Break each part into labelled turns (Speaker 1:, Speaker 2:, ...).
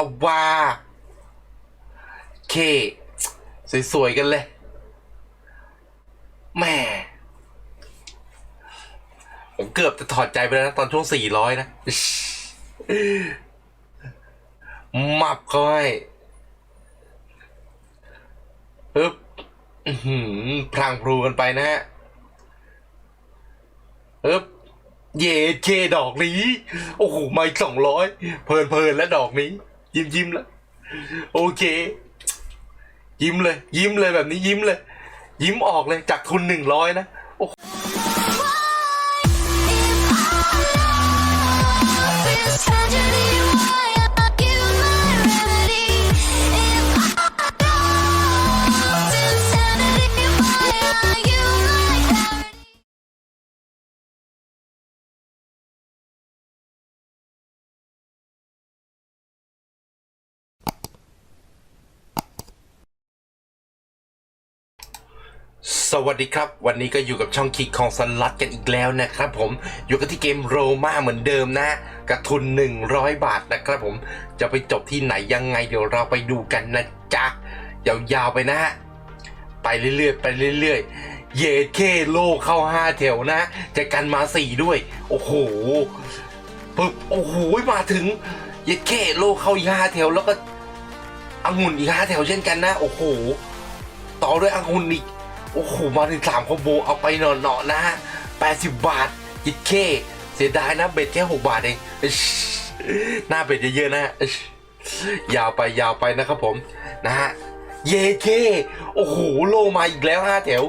Speaker 1: เอาว่าเค สวย ๆ กันเลยแม่ผมเกือบจะถอดใจไปแล้วนะ ตอนช่วงสี่ร้อยนะ มับเขาให้ปึ๊บพลางพลูกันไปนะฮะปึ๊บเยเคดอกนี้ โอ้โหไม่สองร้อยเพลินเพลินๆแล้วดอกนี้ ยิ้มยิ้มแล้วโอเค ยิ้มเลย ยิ้มเลยแบบนี้ยิ้มเลย ยิ้มออกเลยจากทุนหนึ่งร้อยนะโอ้ สวัสดีครับ วันนี้ก็อยู่กับช่องคิกของสลัดกันอีกแล้วนะครับผมอยู่กันที่เกมโรมาเหมือนเดิมนะกระทุน 100 บาทนะครับผมจะไปจบที่ไหนยังไงเดี๋ยวเราไปดูกันนะจ๊ะยาวๆไปนะฮะไปเรื่อยๆไปเรื่อยๆ เยเคโลเข้า 5 แถวนะจะกันมา 4 ด้วย โอ้โหปึ๊บโอ้โหมาถึง เยเคโลเข้าอีกห้าแถวแล้วก็อังุ่นอีกห้าแถวเช่นกันนะ โอ้โห ต่อด้วยอังุ่นอีก โอ้โห มาถึงสามคอมโบเอาไปหน่อๆนะฮะแปดสิบบาทยิดเค เสียดายนะเบ็ดแค่หกบาทเองหน้าเบ็ดเยอะๆนะยาวไปยาวไปนะครับผมนะฮะเยเค โอ้โห โลมาอีกแล้วห้าแถว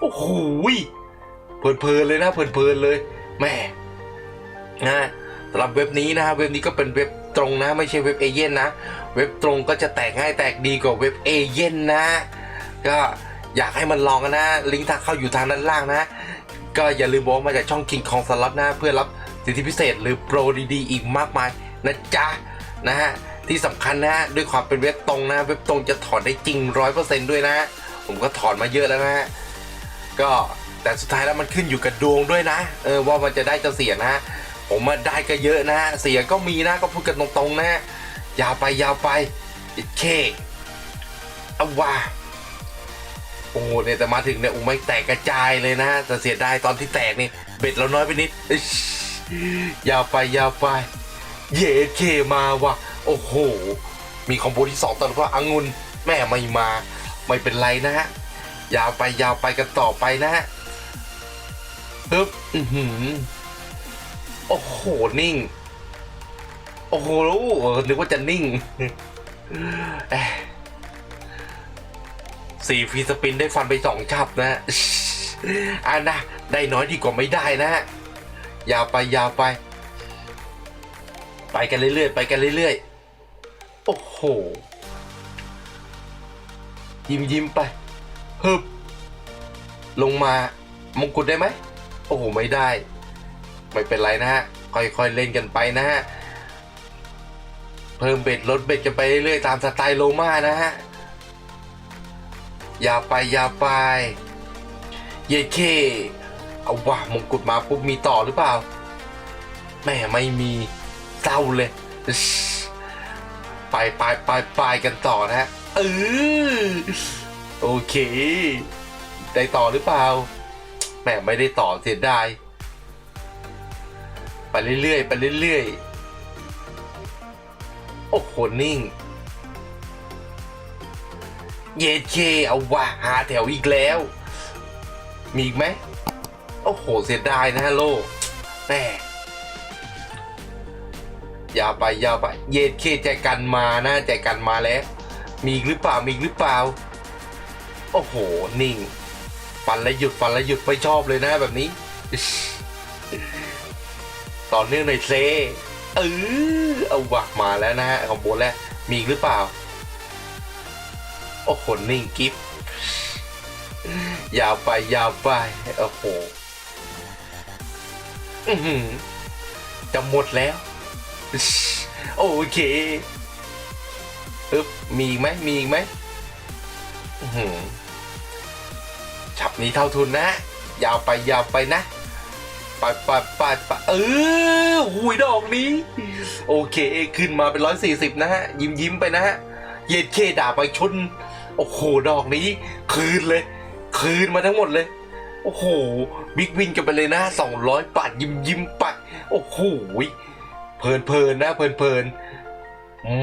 Speaker 1: โอ้โหเพลินๆเลยนะเพลินๆเลยแม่นะสำหรับเว็บนี้นะฮะเว็บนี้ก็เป็นเว็บตรงนะ ไม่ใช่เว็บเอเย่นนะ เว็บตรงก็จะแตกง่ายแตกดีกว่าเว็บเอเย่นนะ ก็ อยากให้มันลองกันนะ ลิงก์ทางเข้าอยู่ทางด้านล่างนะ ก็อย่าลืมบอกมาจากช่องคิงของสล็อตนะ เพื่อรับสิทธิพิเศษหรือโปรดีๆอีกมากมายนะจ๊ะนะฮะที่สำคัญนะด้วยความเป็นเว็บตรงนะ เว็บตรงจะถอนได้จริงร้อยเปอร์เซนต์ด้วยนะ ผมก็ถอนมาเยอะแล้วนะฮะก็แต่สุดท้ายแล้วมันขึ้นอยู่กับดวงด้วยนะเออว่ามันจะได้จะเสียนะผมมาได้ก็เยอะนะเสียก็มีนะก็พูดกันตรงๆนะยาวไปยาวไปอิเคเอาว่า โอ้โหเนี่ยแต่มาถึงเนี่ยโอ้ไม่แตกกระจายเลยนะแต่เสียดายตอนที่แตกนี่เบ็ดเราน้อยไปนิดยาวไปยาวไป เยเคมาว่ะ โอ้โห มีคอมโบที่สองตอนว่าองุนแม่ไม่มา ไม่เป็นไรนะฮะ ยาวไปยาวไปกันต่อไปนะฮะปึ๊บอือหือโอ้โห นิ่ง โอ้โหเออนึกว่าจะนิ่งเอ้ย สี่ฟีสปินได้ฟันไปสองชับนะอ่านะ ได้น้อยดีกว่าไม่ได้นะยาวไปยาวไป ไปกันเรื่อยๆ ไปกันเรื่อยๆ โอ้โห ยิ้มยิ้มไปฮึบลงมามงกุฎได้ไหม โอ้โห ไม่ได้ ไม่เป็นไรนะฮะ ค่อยๆ เล่นกันไปนะฮะ เพิ่มเบ็ดลดเบ็ดกันไปเรื่อยๆ ตามสไตล์โลมานะฮะ อย่าไปอย่าไป เยเค เอาว่ามงกุฎมาปุ๊บมีต่อหรือเปล่า แม่ไม่มีเศร้าเลย ไปไปไปไปกันต่อนะฮะเออโอเค ได้ต่อหรือเปล่า แม่ไม่ได้ต่อเสียดายไปเรื่อยๆไปเรื่อยๆโอ้โหนิ่ง เยเคเอาว่าหาแถวอีกแล้ว มีอีกไหม โอ้โห เสียดายนะฮะโลแม่ยาวไปยาวไป เยเคใจกันมานะใจกันมาแล้ว มีหรือเปล่ามีหรือเปล่า โอ้โห นิ่งฟันแล้วหยุดฟันแล้วหยุดไม่ชอบเลยนะแบบนี้ ต่อเนื่องหน่อยเซเออเอาวะมาแล้วนะฮะคอมโบแรกมีหรือเปล่า โอ้โหนิ่งกิฟยาวไปยาวไปโอ้โหจะหมดแล้ว โอเคอึ๊บมีอีกไหมมีอีกไหมหือฉับนี้เท่าทุนนะ ยาวไปยาวไปนะปไปไปไปเออหุยดอกนี้ โอเค ขึ้นมาเป็นร้อยสี่สิบนะฮะ ยิ้มยิ้มไปนะฮะ เย็ดเคด่าไปชน โอ้โหดอกนี้ คืนเลย คืนมาทั้งหมดเลย โอ้โหบิ๊กวินกันไปเลยนะสองร้อยบาทยิ้มยิ้มไปโอ้โหเพลินเพลินนะเพลินเพลิน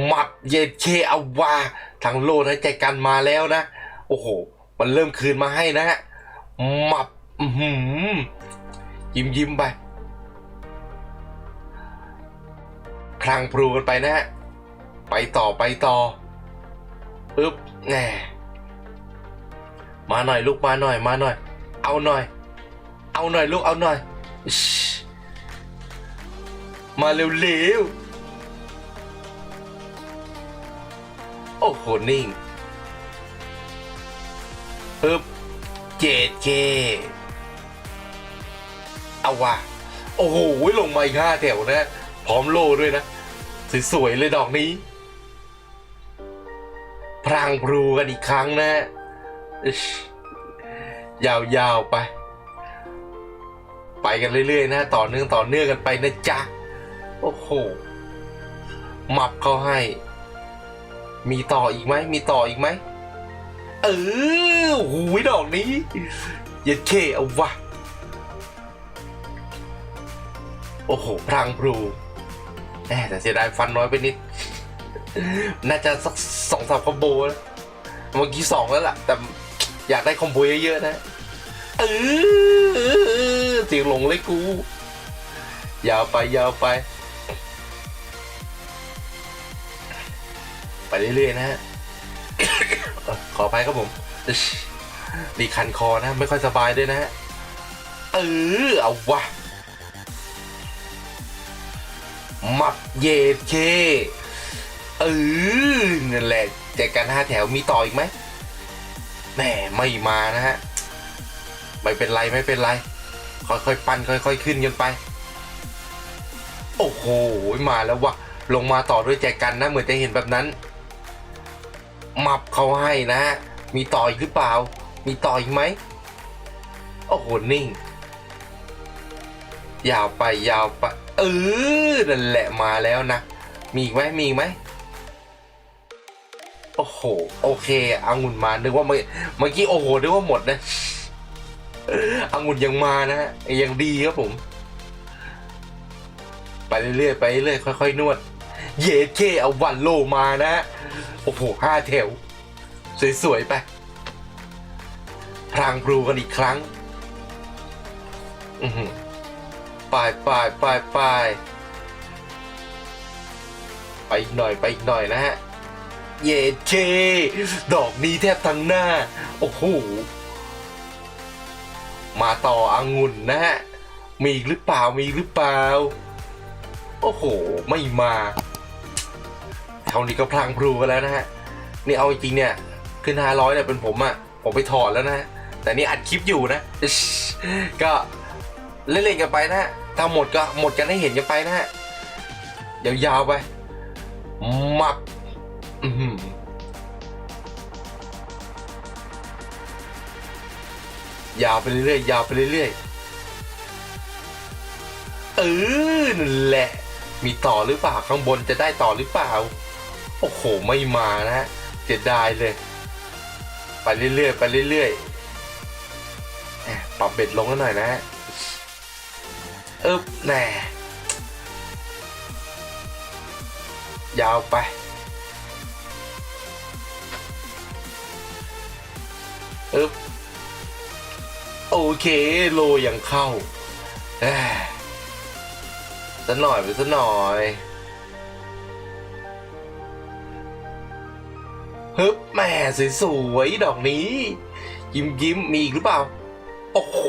Speaker 1: หมับเย็ดเคเอาวาทางโลดให้ใจกันมาแล้วนะ โอ้โห มันเริ่มคืนมาให้นะฮะหมับหือยิ้มยิ้มไปพลังพลูกันไปนะฮะไปต่อไปต่อปึ๊บ แน่มาหน่อยลูกมาหน่อยมาหน่อย เอาหน่อย เอาหน่อยลูกเอาหน่อย มาเร็วๆ โอ้โหนิ่งปึ๊บเจ็ดเคเอาว่ะโอ้โหลงมาอีกห้าแถวนะ พร้อมโลด้วยนะ สวยๆเลยดอกนี้ พรางพรูกันอีกครั้งนะยาวๆไป ไปกันเรื่อยๆนะ ต่อเนื่องต่อเนื่องกันไปนะจ๊ะ โอ้โหหมับเขาให้ มีต่ออีกไหม มีต่ออีกไหม เออหูยดอกนี้ย็ดเคเอาวะ โอ้โห พรางพรูแหมแต่เสียดายฟันน้อยไปนิด น่าจะสักสองสามคอมโบนะเมื่อกี้สองแล้วล่ะ แต่อยากได้คอมโบเยอะๆนะเออเสียงหลงเลยกู ยาวไปยาวไป ไปเรื่อยๆนะฮะขอไปครับผมดีคันคอนะ ไม่ค่อยสบายด้วยนะฮะเออเอาวะมับเยดเค เออนั่นแหละแจกกันห้าแถวมีต่ออีกไหมแหมไม่มานะฮะ ไม่เป็นไรไม่เป็นไร ค่อยๆ ปั้นค่อย ๆ ขึ้นกันไป โอ้โหมาแล้ววะลงมาต่อด้วยแจกันนะ เหมือนจะเห็นแบบนั้น มับเขาให้นะฮะ มีต่ออีกหรือเปล่า มีต่ออีกไหมโอ้โหนิ่ง ยาวไปยาวไป เออนั่นแหละมาแล้วนะ มีอีกไหมมีอีกไหม โอ้โห โอเคอางุ่นมานึกว่าเมื่อกี้โอ้โหนึกว่าหมดนะองุ่นยังมานะฮะยังดีครับผม ไปเรื่อยๆไปเรื่อยค่อยๆนวด เยเคเอาวันโลมานะโอ้โหห้าแถว สวยๆไปพรางพลูกันอีกครั้ง อือหือไปไปไปไปไปอีกหน่อยไปอีกหน่อยนะฮะ เยเคดอกนี้แทบทั้งหน้า โอ้โห มาต่อองุ่นนะฮะ มีหรือเปล่า มีหรือเปล่า โอ้โห ไม่มาเท่านี้ก็พลางพลูกันแล้วนะฮะ นี่เอาจริงเนี่ย ขึ้นห้าร้อยเนี่ยเป็นผมอะผมไปถอดแล้วนะฮะแต่นี่อัดคลิปอยู่นะ ก็เล่นๆกันไปนะฮะถ้าหมดก็หมดกันให้เห็นกันไปนะฮะยาวๆไป มับ อื้อหือยาวไปเรื่อยๆยาวไปเรื่อยๆเออนั่นแหละ มีต่อหรือเปล่าข้างบนจะได้ต่อหรือเปล่า โอ้โห ไม่มานะเสียดายเลย ไปเรื่อยๆไปเรื่อยๆแหม่ปรับเบ็ดลงกันหน่อยนะฮะเอ๊บแหน่ยาวไป อึ๊บโอเคโลยังเข้าแหมสักหน่อยไปสักหน่อยฮึบแม่สวยๆดอกนี้ ยิ้มยิ้มๆมีอีกหรือเปล่า โอ้โห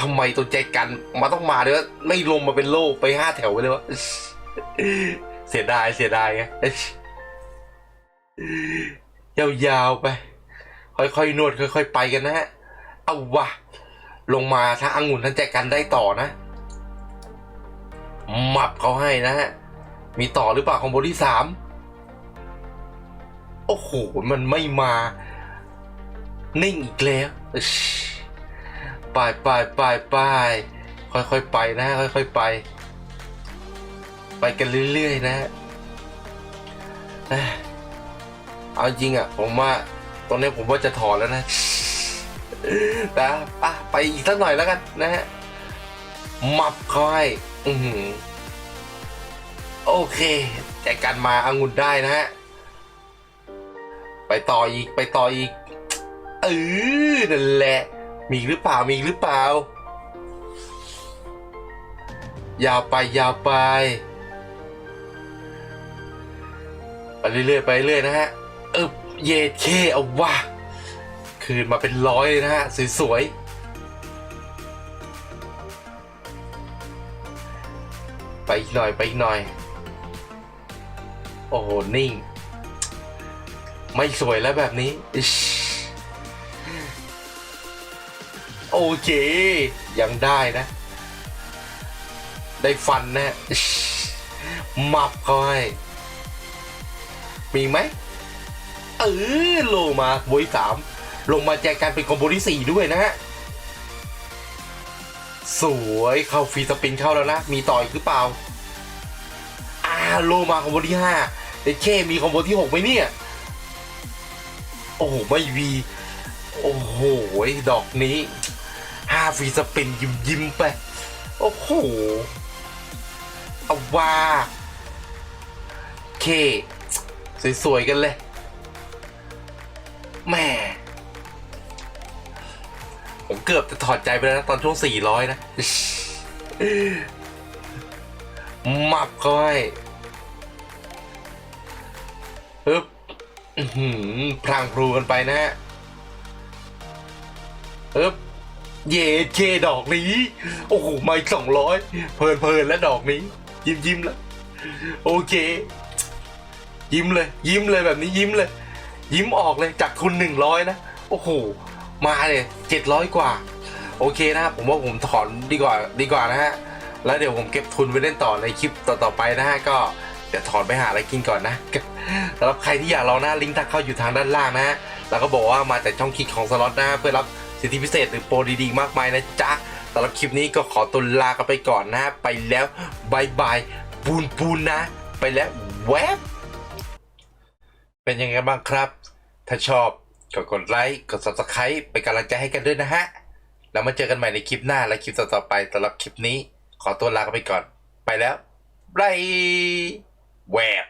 Speaker 1: ทำไมตัวใจกันมาต้องมาด้วยวะไม่ลงมาเป็นโลไปห้าแถวไปเลยวะเสียดายเสียดายไงยาวๆไป ค่อยๆนวดค่อย ๆ ไปกันนะฮะเอาวะลงมาทั้งองุ่นทั้งแจกันได้ต่อนะหมับเขาให้นะฮะมีต่อหรือเปล่าของโบที่สามโอ้โหมันไม่มา นิ่งอีกแล้วไปไปไปไปค่อยๆไปนะค่อยๆไป ไปกันเรื่อยๆนะเอ้ยเอาจริงอะผมว่า ตรงนี้ผมว่าจะถอนแล้วนะแต่อะไปอีกสักหน่อยแล้วกันนะฮะมับเข้าให้อือหือโอเคแต่การมาอางุ่นได้นะฮะ ไปต่ออีกไปต่ออีกเออนั่นแหละ มีหรือเปล่ามีหรือเปล่า ยาวไปยาวไป ไปเรื่อยๆไปเรื่อยนะฮะเออ เยเคเอาว่าคืนมาเป็นร้อยเลยนะฮะ สวยๆ ไปอีกหน่อย ไปอีกหน่อย โอ้โห นิ่ง ไม่สวยแล้วแบบนี้ โอเค ยังได้นะ ได้ฟันนะมับเขาให้ มีไหม ออโลมาบวยสามลงมาแจกกันเป็นคอมโบที่สี่ด้วยนะฮะสวยเข้าฟรีสปินเข้าแล้วนะ มีต่ออีกหรือเปล่าอ่าโลมาคอมโบที่ห้าเดเคมีคอมโบที่หกไหมเนี่ย โอ้โหไม่วีโอ้โหดอกนี้ห้าฟรีสปินยิ้มยิ้มไป โอ้โหเอาว่าเค สวยๆกันเลย แหม่ผมเกือบจะถอดใจไปแล้วนะตอนช่วง 400 นะ มับเข้าให้ปึ๊บหือพลางพลูกันไปนะฮะปึ๊บเย่เคดอกนี้ โอ้โหไม่สองร้อยเพลินเพลินแล้วดอกนี้ ยิ้มยิ้มแล้ว โอเค ยิ้มเลย ยิ้มเลยแบบนี้ยิ้มเลย ยิ้มออกเลยจากทุนหนึ่งร้อยนะ โอ้โห มาเลยเจ็ดร้อยกว่า โอเคนะผมว่าผมถอนดีกว่าดีกว่านะฮะ แล้วเดี๋ยวผมเก็บทุนไว้เล่นต่อในคลิปต่อๆไปนะฮะ ก็เดี๋ยวถอนไปหาอะไรกินก่อนนะสำหรับใครที่อยากลองนะลิงก์ทางเข้าอยู่ทางด้านล่างนะฮะ แล้วก็บอกว่ามาจากช่องคลิกของสล็อตนะเพื่อรับสิทธิพิเศษหรือโปรดีๆมากมายนะจ๊ะสำหรับคลิปนี้ก็ขอตัวลากันไปก่อนนะฮะไปแล้วบายบายปูนปูนนะ ไปแล้วแวบเป็นยังไงบ้างครับ ถ้าชอบก็กดไลค์กด subscribe เป็นกำลังใจให้กันด้วยนะฮะ แล้วมาเจอกันใหม่ในคลิปหน้าและคลิปต่อๆไปสำหรับคลิปนี้ ขอตัวลาไปก่อน ไปแล้วบายแวก